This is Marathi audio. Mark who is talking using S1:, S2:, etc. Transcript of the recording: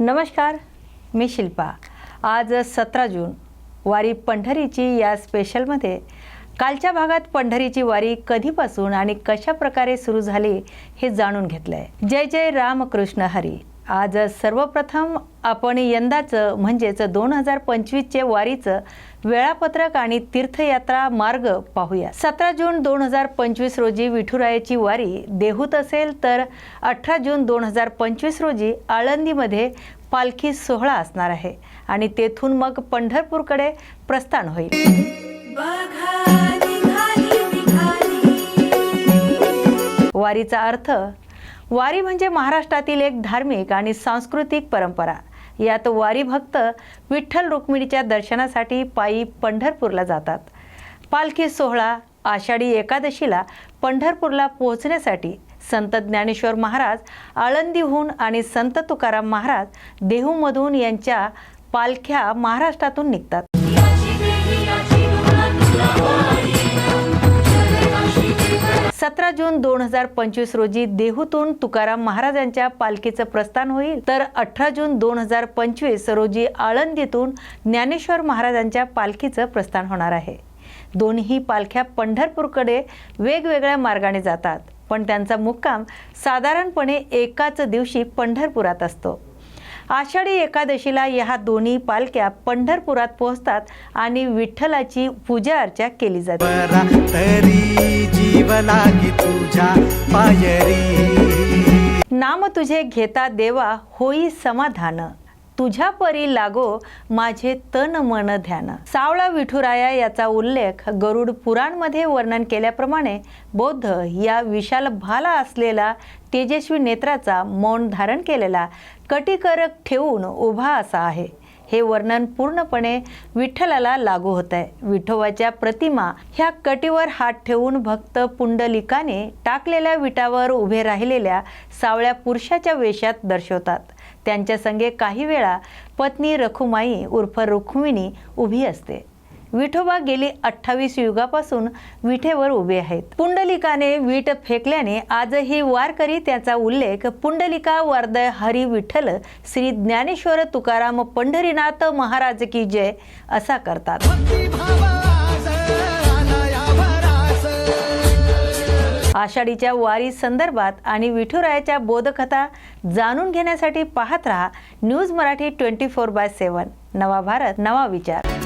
S1: नमस्कार मी शिल्पा. आज सतरा जून वारी पंढरीची या स्पेशलमध्ये कालच्या भागात पंढरीची वारी कधीपासून आणि कशा प्रकारे सुरू झाली हे जाणून घेतलं आहे जय जय रामकृष्ण हरी. आज सर्वप्रथम आपण यंदाचं म्हणजेच दोन हजार पंचवीसचे वारीचं वेळापत्रक आणि तीर्थयात्रा मार्ग पाहूया. सतरा जून दोन हजार पंचवीस रोजी विठुरायाची वारी देहूत असेल तर अठरा जून दोन हजार पंचवीस रोजी आळंदीमध्ये पालखी सोहळा असणार आहे आणि तेथून मग पंढरपूरकडे प्रस्थान होईल. वारीचा अर्थ वारी म्हणजे महाराष्ट्रातील एक धार्मिक आणि सांस्कृतिक परंपरा. यात वारी भक्त विठ्ठल रुक्मिणीच्या दर्शनासाठी पायी पंढरपूरला जातात. पालखी सोहळा आषाढी एकादशीला पंढरपूरला पोहोचण्यासाठी संत ज्ञानेश्वर महाराज आळंदीहून आणि संत तुकाराम महाराज देहूमधून यांच्या पालख्या महाराष्ट्रातून निघतात. अठरा जून दोन हजार पंचवीस रोजी देहूतून तुकाराम महाराजांच्या पालखीचं प्रस्थान होईल. तर अठरा जून दोन हजार पंचवीस रोजी आळंदीतून ज्ञानेश्वर महाराजांच्या पालखीचं प्रस्थान होणार आहे. दोन्ही पालख्या पंढरपूरकडे वेगवेगळ्या मार्गाने जातात. पण त्यांचा मुक्काम साधारणपणे एकाच दिवशी पंढरपुरात असतो. आषाढी एकादशीला ह्या दोन्ही पालख्या पंढरपुरात पोहोचतात आणि विठ्ठलाची पूजा अर्चा केली जाते. नाम तुझे घेता देवा होई समाधान. तुझ्या परी लागो माझे तन मन ध्यान. सावळा विठुराया याचा उल्लेख गरुड पुराणमध्ये वर्णन केल्याप्रमाणे बौद्ध या विशाल भाला असलेला तेजस्वी नेत्राचा मौन धारण केलेला कटिकरक ठेवून उभा असा आहे. हे वर्णन पूर्णपणे विठ्ठलाला लागू होत आहे विठोबाच्या प्रतिमा ह्या कटीवर हात ठेवून भक्त पुंडलिकाने टाकलेल्या विटावर उभे राहिलेल्या सावळ्या पुरुषाच्या वेशात दर्शवतात. त्यांच्या संगे काही वेळा पत्नी रखुमाई उर्फ रुक्मिणी उभी असते. विठोबा गेली अठ्ठावीस युगापासून विठेवर उभे आहेत. पुंडलिकाने विठ फेकल्याने आजही वारकरी त्याचा उल्लेख पुंडलिका वरदय हरी विठ्ठल श्री ज्ञानेश्वर तुकाराम पंढरीनाथ महाराज की जय असा करतात. आषाढीच्या वारी संदर्भात आणि विठुरायाच्या बोधकथा जाणून घेण्यासाठी पाहत रहा news Marathi twenty four by seven. नवा भारत नवा विचार.